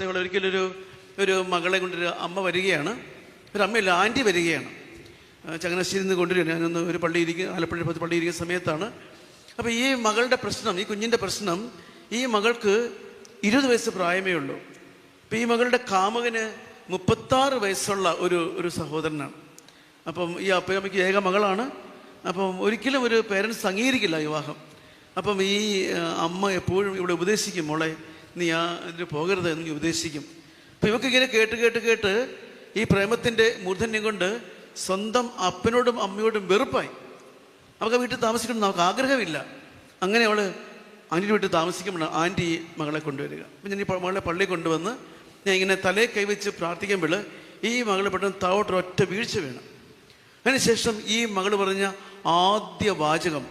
നിങ്ങൾ ഒരിക്കലൊരു ഒരു മകളെ കൊണ്ടൊരു അമ്മ വരികയാണ്. ഒരു അമ്മയല്ല ആന്റി വരികയാണ്. ചങ്ങനാശ്ശേരി നിന്ന് കൊണ്ടുവരിക ഞാനൊന്ന് ഒരു പള്ളി ഇരിക്കുക ആലപ്പുഴ പള്ളി ഇരിക്കുന്ന സമയത്താണ്. അപ്പോൾ ഈ മകളുടെ പ്രശ്നം ഈ കുഞ്ഞിന്റെ പ്രശ്നം ഈ മകൾക്ക് ഇരുപത് വയസ്സ് പ്രായമേ ഉള്ളൂ. അപ്പോൾ ഈ മകളുടെ കാമകന് മുപ്പത്താറ് വയസ്സുള്ള ഒരു ഒരു സഹോദരനാണ്. അപ്പം ഈ അപ്പയമ്മയ്ക്ക് ഏക മകളാണ്. അപ്പം ഒരിക്കലും ഒരു പേരൻസ് അംഗീകരിക്കില്ല വിവാഹം. അപ്പം ഈ അമ്മ എപ്പോഴും ഇവിടെ ഉപദേശിക്കും മോളെ നീ ആ ഇതിന് പോകരുത് എന്ന് ഉപദേശിക്കും. അപ്പം ഇവക്ക് ഇങ്ങനെ കേട്ട് കേട്ട് കേട്ട് ഈ പ്രേമത്തിന്റെ മൂർധന്യം കൊണ്ട് സ്വന്തം അപ്പനോടും അമ്മയോടും വെറുപ്പായി. അവൾക്ക് വീട്ടിൽ താമസിക്കണം നമുക്ക് ആഗ്രഹമില്ല. അങ്ങനെ അവൾ ആന്റിയുടെ വീട്ടിൽ താമസിക്കുമ്പോൾ ആന്റി മകളെ കൊണ്ടുവരിക. അപ്പം ഞാൻ ഈ മകളെ പള്ളിയിൽ കൊണ്ടുവന്ന് ഞാൻ ഇങ്ങനെ തലയെ കൈവച്ച് പ്രാർത്ഥിക്കുമ്പോൾ ഈ മകൾ പെട്ടെന്ന് താവോട്ടൊരൊറ്റ വീഴ്ച വേണം. അതിനുശേഷം ഈ മകൾ പറഞ്ഞ ആദ്യ വാചകം.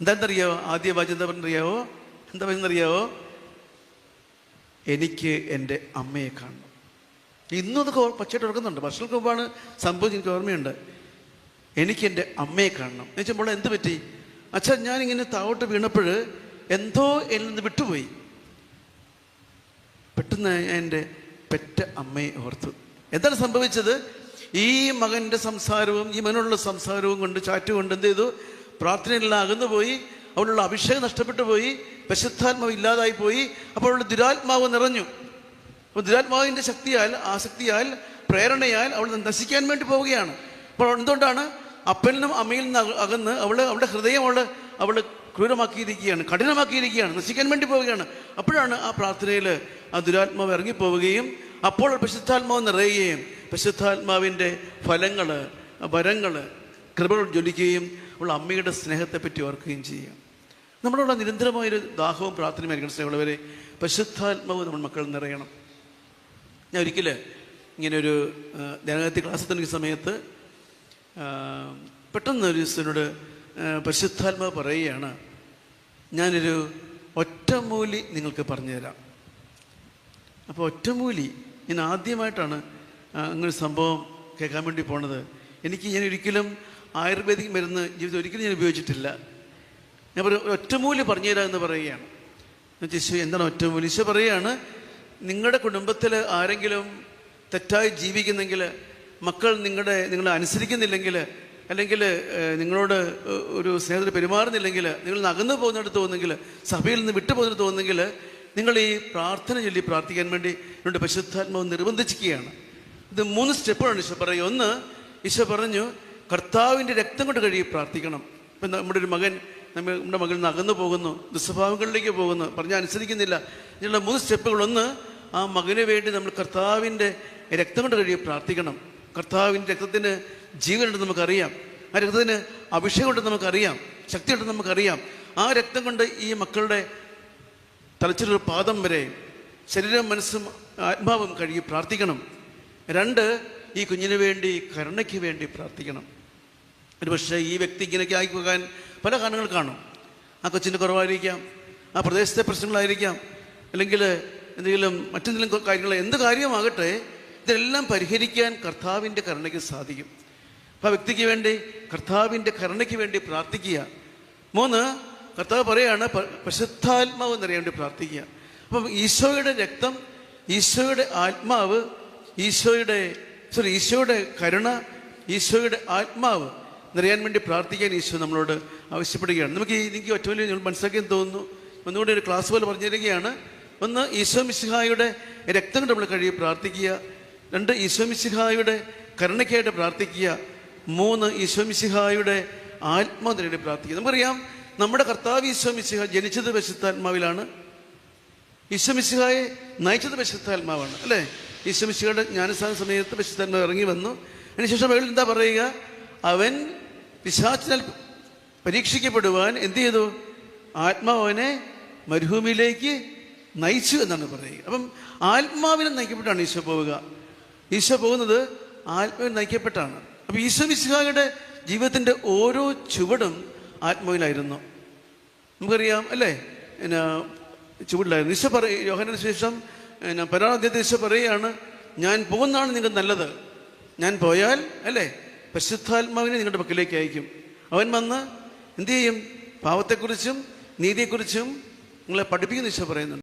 എന്താണെന്നറിയാവോ? ആദ്യ വാചകം എന്താ പറഞ്ഞറിയാവോ എന്താ പറഞ്ഞറിയാവോ എനിക്ക് എന്റെ അമ്മയെ കാണണം. ഇന്നും അതൊക്കെ പച്ചയായിട്ട് ഓർക്കുന്നുണ്ട്. വർഷങ്ങൾക്ക് മുമ്പാണ് സംഭവിച്ചത് എനിക്ക് ഓർമ്മയുണ്ട്. എനിക്ക് എന്റെ അമ്മയെ കാണണം. എന്ന് വെച്ചാൽ എന്ത് പറ്റി? അച്ഛൻ ഞാനിങ്ങനെ താവോട്ട് വീണപ്പോൾ എന്തോ എന്നിൽ നിന്ന് വിട്ടുപോയി. പെട്ടെന്ന് എന്റെ പെറ്റ അമ്മയെ ഓർത്തു. എന്താണ് സംഭവിച്ചത്? ഈ മകന്റെ സംസാരവും ഈ മകനുള്ള സംസാരവും കൊണ്ട് ചാറ്റ് കൊണ്ട് എന്ത് ചെയ്തു? പ്രാർത്ഥനയെല്ലാം അകന്നുപോയി. അവളുള്ള അഭിഷേകം നഷ്ടപ്പെട്ടു പോയി. പരിശുദ്ധാത്മാവ് ഇല്ലാതായി പോയി. അപ്പോൾ അവളുടെ ദുരാത്മാവ് നിറഞ്ഞു. അപ്പോൾ ദുരാത്മാവിന്റെ ശക്തിയാൽ ആസക്തിയാൽ പ്രേരണയാൽ അവൾ നശിക്കാൻ വേണ്ടി പോവുകയാണ്. അപ്പോൾ എന്തുകൊണ്ടാണ്? അപ്പനിൽ അമ്മയിൽ നിന്ന് അക- അകന്ന് അവൾ അവളുടെ ഹൃദയം അവൾ അവൾ ക്രൂരമാക്കിയിരിക്കുകയാണ് കഠിനമാക്കിയിരിക്കുകയാണ് നശിക്കാൻ വേണ്ടി പോവുകയാണ്. അപ്പോഴാണ് ആ പ്രാർത്ഥനയിൽ ആ ദുരാത്മാവ് ഇറങ്ങിപ്പോവുകയും അപ്പോൾ പരിശുദ്ധാത്മാവ് നിറയുകയും പരിശുദ്ധാത്മാവിന്റെ ഫലങ്ങൾ വരങ്ങൾ കൃപകൾ ജ്വലിക്കുകയും അവൾ അമ്മയുടെ സ്നേഹത്തെപ്പറ്റി ഓർക്കുകയും ചെയ്യും നമ്മളോട് നിരന്തരമായൊരു ദാഹവും പ്രാർത്ഥനയുമായിരിക്കണം സ്നേഹമുള്ളവരെ. പരിശുദ്ധാത്മാവ് നമ്മൾ മക്കൾ നിറയണം. ഞാൻ ഒരിക്കൽ ഇങ്ങനെ ഒരു ധ്യാനഗതി ക്ലാസ് തുടങ്ങിയ സമയത്ത് പെട്ടെന്ന് ഒരു ദിവസത്തിനോട് പരിശുദ്ധാത്മാവ് പറയുകയാണ് ഞാനൊരു ഒറ്റമൂലി നിങ്ങൾക്ക് പറഞ്ഞുതരാം. അപ്പോൾ ഒറ്റമൂലി ഞാൻ ആദ്യമായിട്ടാണ് അങ്ങനൊരു അങ്ങനെ സംഭവം കേൾക്കാൻ വേണ്ടി പോണത്. എനിക്ക് ഞാൻ ഒരിക്കലും ആയുർവേദിക് മരുന്ന് ജീവിതം ഒരിക്കലും ഞാൻ ഉപയോഗിച്ചിട്ടില്ല. ഞാൻ ഒരു ഒറ്റമൂലി പറഞ്ഞുതരാം എന്ന് പറയുകയാണ്. ഈശോ എന്താണ് ഒറ്റമൂലി? ഈശോ പറയുകയാണ് നിങ്ങളുടെ കുടുംബത്തിൽ ആരെങ്കിലും തെറ്റായി ജീവിക്കുന്നെങ്കിൽ മക്കൾ നിങ്ങളുടെ നിങ്ങളെ അനുസരിക്കുന്നില്ലെങ്കിൽ അല്ലെങ്കിൽ നിങ്ങളോട് ഒരു സ്നേഹത്തിൽ പെരുമാറുന്നില്ലെങ്കിൽ നിങ്ങൾ അകന്നു പോകുന്നിടത്ത് തോന്നുന്നെങ്കിൽ സഭയിൽ നിന്ന് വിട്ടുപോകുന്നിടത്ത് തോന്നുന്നെങ്കിൽ നിങ്ങൾ ഈ പ്രാർത്ഥന ചൊല്ലി പ്രാർത്ഥിക്കാൻ വേണ്ടി നിങ്ങളുടെ പരിശുദ്ധാത്മാവ് നിർബന്ധിച്ചിരിക്കുകയാണ്. ഇത് മൂന്ന് സ്റ്റെപ്പുകളാണ് ഈശോ പറയുക. ഒന്ന് ഈശോ പറഞ്ഞു കർത്താവിന്റെ രക്തം കൊണ്ട് കഴുകി പ്രാർത്ഥിക്കണം. ഇപ്പം നമ്മുടെ ഒരു മകൻ നമ്മുടെ നിന്ന് അകന്നു പോകുന്നു ദുസ്വഭാവങ്ങളിലേക്ക് പോകുന്നു. പറഞ്ഞാൽ അനുസരിക്കുന്നില്ല. ഇതിനുള്ള മൂന്ന് സ്റ്റെപ്പുകൾ ഒന്ന് ആ മകന് വേണ്ടി നമ്മൾ കർത്താവിന്റെ രക്തം കൊണ്ട് കഴുകി പ്രാർത്ഥിക്കണം. കർത്താവിന്റെ രക്തത്തിന് ജീവനുണ്ടെന്ന് നമുക്കറിയാം. ആ രക്തത്തിന് അഭിഷേകം കൊണ്ട് നമുക്കറിയാം. ശക്തി ഉണ്ടെന്ന് നമുക്കറിയാം. ആ രക്തം കൊണ്ട് ഈ മക്കളുടെ തലച്ചൊരു പാദം വരെ ശരീരം മനസ്സും ആത്മാവും കഴുകി പ്രാർത്ഥിക്കണം. രണ്ട് ഈ കുഞ്ഞിന് വേണ്ടി കരുണയ്ക്ക് വേണ്ടി പ്രാർത്ഥിക്കണം. ഒരു പക്ഷേ ഈ വ്യക്തി ഇങ്ങനെയൊക്കെ ആയി പോകാൻ പല കാരണങ്ങൾ കാണും. ആ കൊച്ചിന്റെ കുറവായിരിക്കാം ആ പ്രദേശത്തെ പ്രശ്നങ്ങളായിരിക്കാം അല്ലെങ്കിൽ എന്തെങ്കിലും മറ്റെന്തെങ്കിലും കാര്യങ്ങൾ എന്ത് കാര്യമാകട്ടെ ഇതെല്ലാം പരിഹരിക്കാൻ കർത്താവിന്റെ കരുണയ്ക്ക് സാധിക്കും. അപ്പോൾ ആ വ്യക്തിക്ക് വേണ്ടി കർത്താവിന്റെ കരുണയ്ക്ക് വേണ്ടി പ്രാർത്ഥിക്കുക. മൂന്ന് കർത്താവ് പറയാണ് പ്രശുദ്ധാത്മാവ് പരിശുദ്ധാത്മാവ് നിറയാൻ വേണ്ടി പ്രാർത്ഥിക്കുക. അപ്പം ഈശോയുടെ രക്തം ഈശോയുടെ ആത്മാവ് ഈശോയുടെ സോറി ഈശോയുടെ കരുണ ഈശോയുടെ ആത്മാവ് നിറയാൻ വേണ്ടി പ്രാർത്ഥിക്കാൻ ഈശോ നമ്മളോട് ആവശ്യപ്പെടുകയാണ്. നമുക്ക് എനിക്ക് ഒറ്റവലി വലിയ മനസ്സിലാക്കിയെന്ന് തോന്നുന്നു. ഒന്നുകൂടി ഒരു ക്ലാസ് പോലെ പറഞ്ഞിരിക്കുകയാണ് ഒന്ന് ഈശോ മിശിഹായുടെ രക്തം കൊണ്ട് നമ്മൾ കഴിയും പ്രാർത്ഥിക്കുക. രണ്ട് ഈശോ മിശിഹായുടെ കരുണയ്ക്കായിട്ട് പ്രാർത്ഥിക്കുക. മൂന്ന് ഈശോ മിശിഹായുടെ ആത്മാവിന് വേണ്ടി പ്രാർത്ഥിക്കുക. നമുക്കറിയാം നമ്മുടെ കർത്താവ് ഈശോ മിശിഹ ജനിച്ചത് പരിശുദ്ധാത്മാവിലാണ് ഈശ്വമിശിഹായെ നയിച്ചത് പരിശുദ്ധാത്മാവാണ് അല്ലേ? ഈശോ മിശിഹയുടെ ജ്ഞാനസ്ഥാന സമയത്ത് പരിശുദ്ധാത്മാവ് ഇറങ്ങി വന്നു. അതിനുശേഷം അയാൾ എന്താ പറയുക? അവൻ പിശാചിനാൽ പരീക്ഷിക്കപ്പെടുവാൻ എന്ത് ചെയ്തു? ആത്മാവനെ മരുഭൂമിയിലേക്ക് നയിച്ചു എന്നാണ് പറയുക. അപ്പം ആത്മാവിനെ നയിക്കപ്പെട്ടാണ് ഈശോ പോവുക. ഈശോ പോകുന്നത് ആത്മാവിനെ നയിക്കപ്പെട്ടാണ്. അപ്പം ഈശോ മിശിഹായുടെ ജീവിതത്തിന്റെ ഓരോ ചുവടും ആത്മാവിലായിരുന്നു. നമുക്കറിയാം അല്ലേ? പിന്നെ ചുവടിലായിരുന്നു. ഈശോ പറ യോഹനു ശേഷം പിന്നെ പരാധ്യത്തെ ഈശോ പറയുകയാണ് ഞാൻ പോകുന്നതാണ് നിങ്ങൾക്ക് നല്ലത്. ഞാൻ പോയാൽ അല്ലേ? പരിശുദ്ധാത്മാവിനെ നിങ്ങളുടെ പക്കലേക്ക് അയക്കും. അവൻ വന്ന് എന്തു ചെയ്യും? പാവത്തെക്കുറിച്ചും നീതിയെക്കുറിച്ചും നിങ്ങളെ പഠിപ്പിക്കുന്ന ഈശോ പറയുന്നുണ്ട്.